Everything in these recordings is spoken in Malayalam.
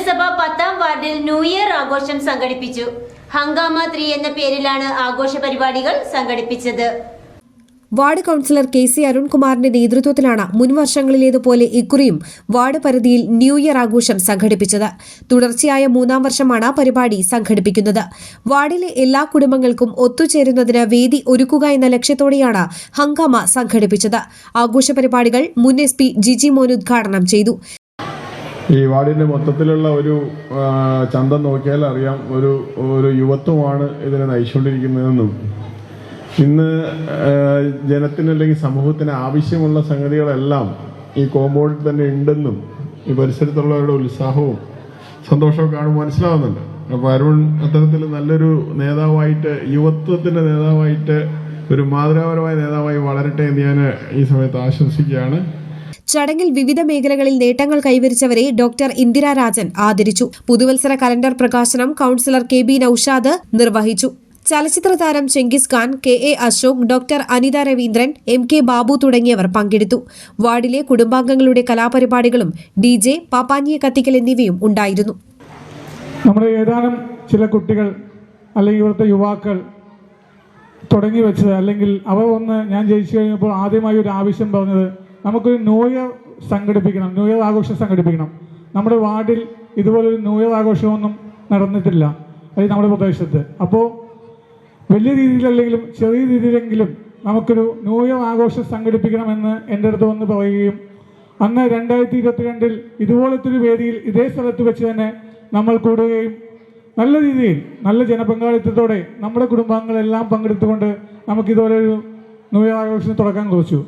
നഗരസഭ പത്താം വാർഡിൽ ന്യൂ ഇയർ ആഘോഷം സംഘടിപ്പിച്ചു. ഹംഗാമ ത്രീ എന്ന പേരിലാണ് ആഘോഷ പരിപാടികൾ സംഘടിപ്പിച്ചത്. വാർഡ് കൗൺസിലർ കെ സി അരുൺകുമാറിന്റെ നേതൃത്വത്തിലാണ് മുൻവർഷങ്ങളിലേതുപോലെ ഇക്കുറിയും വാർഡ് പരിധിയിൽ ന്യൂ ഇയർ ആഘോഷം സംഘടിപ്പിച്ചത്. തുടർച്ചയായ മൂന്നാം വർഷമാണ് പരിപാടി സംഘടിപ്പിക്കുന്നത്. വാർഡിലെ എല്ലാ കുടുംബങ്ങൾക്കും ഒത്തുചേരുന്നതിന് വേദി ഒരുക്കുക എന്ന ലക്ഷ്യത്തോടെയാണ് ഹംഗാമ സംഘടിപ്പിച്ചത്. ആഘോഷ പരിപാടികൾ മുൻ എസ് പി ജിജി മോൻ ഉദ്ഘാടനം ചെയ്തു. ഈ വാർഡിന്റെ മൊത്തത്തിലുള്ള ഒരു ചന്തം നോക്കിയാൽ അറിയാം ഒരു ഒരു യുവത്വമാണ് ഇതിനെ നയിച്ചുകൊണ്ടിരിക്കുന്നതെന്നും. ഇന്ന് ജനത്തിന് അല്ലെങ്കിൽ സമൂഹത്തിന് ആവശ്യമുള്ള സംഗതികളെല്ലാം ഈ കോമ്പൗണ്ടിൽ തന്നെ ഉണ്ടെന്നും ഈ പരിസരത്തുള്ളവരുടെ ഉത്സാഹവും സന്തോഷവും കാണുമ്പോൾ മനസ്സിലാവുന്നുണ്ട്. അപ്പോൾ അരുൺ അത്തരത്തിൽ നല്ലൊരു നേതാവായിട്ട് യുവത്വത്തിന്റെ നേതാവായിട്ട് ഒരു മാതൃകാപരമായ നേതാവായി വളരട്ടെ എന്ന് ഞാൻ ഈ സമയത്ത് ആശംസിക്കുകയാണ്. ചടങ്ങിൽ വിവിധ മേഖലകളിൽ നേട്ടങ്ങൾ കൈവരിച്ചവരെ ഡോക്ടർ ഇന്ദിരാരാജൻ ആദരിച്ചു. പുതുവത്സര കലണ്ടർ പ്രകാശനം കൌൺസിലർ കെ ബി നൌഷാദ് നിർവഹിച്ചു. ചലച്ചിത്ര താരം Chengis Khan K A Ashok doctor Anitha Raveendran M K Babu തുടങ്ങിയവർ പങ്കെടുത്തു. വാർഡിലെ കുടുംബാംഗങ്ങളുടെ കലാപരിപാടികളും ഡി ജെ പാപ്പാഞ്ഞിയെ കത്തിക്കൽ എന്നിവയും ഉണ്ടായിരുന്നു. നമ്മുടെ ഏതാനും ചില കുട്ടികൾ അല്ലെങ്കിൽ ഇവിടുത്തെ യുവാക്കൾ തുടങ്ങി വെച്ചത് അല്ലെങ്കിൽ അവർ ഒന്ന് ഞാൻ ജയിച്ചു കഴിഞ്ഞപ്പോൾ ആദ്യമായി ഒരു ആവശ്യം പറഞ്ഞത് നമുക്കൊരു ന്യൂ ഇയർ സംഘടിപ്പിക്കണം ന്യൂ ഇയർ ആഘോഷം സംഘടിപ്പിക്കണം. നമ്മുടെ വാർഡിൽ ഇതുപോലൊരു ന്യൂ ഇയർ ആഘോഷമൊന്നും നടന്നിട്ടില്ല. അത് നമ്മുടെ പ്രദേശത്ത്. അപ്പോൾ വലിയ രീതിയിലല്ലെങ്കിലും ചെറിയ രീതിയിലെങ്കിലും നമുക്കൊരു ന്യൂ ഇയർ ആഘോഷം സംഘടിപ്പിക്കണമെന്ന് എന്റെ അടുത്ത് വന്ന് പറയുകയും അന്ന് രണ്ടായിരത്തി ഇരുപത്തിരണ്ടിൽ ഇതുപോലത്തെ ഒരു വേദിയിൽ ഇതേ സ്ഥലത്ത് വെച്ച് തന്നെ നമ്മൾ കൂടുകയും നല്ല രീതിയിൽ നല്ല ജനപങ്കാളിത്തത്തോടെ നമ്മുടെ കുടുംബാംഗങ്ങളെല്ലാം പങ്കെടുത്തുകൊണ്ട് നമുക്ക് ഇതുപോലെ ഒരു ന്യൂ ഇയർ ആഘോഷത്തിന് തുടക്കം കുറിച്ചു.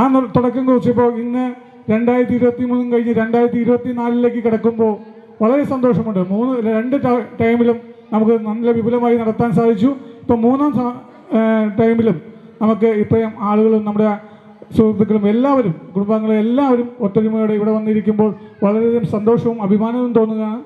ആ തുടക്കം കുറിച്ചപ്പോൾ ഇന്ന് രണ്ടായിരത്തി ഇരുപത്തി മൂന്നും കഴിഞ്ഞ് രണ്ടായിരത്തി ഇരുപത്തി നാലിലേക്ക് കിടക്കുമ്പോൾ വളരെ സന്തോഷമുണ്ട്. മൂന്ന് രണ്ട് ടൈമിലും നമുക്ക് നല്ല വിപുലമായി നടത്താൻ സാധിച്ചു. ഇപ്പം മൂന്നാം ടൈമിലും നമുക്ക് ഇത്രയും ആളുകളും നമ്മുടെ സുഹൃത്തുക്കളും എല്ലാവരും കുടുംബാംഗങ്ങളും എല്ലാവരും ഒത്തൊരുമയോടെ ഇവിടെ വന്നിരിക്കുമ്പോൾ വളരെയധികം സന്തോഷവും അഭിമാനവും തോന്നുകയാണ്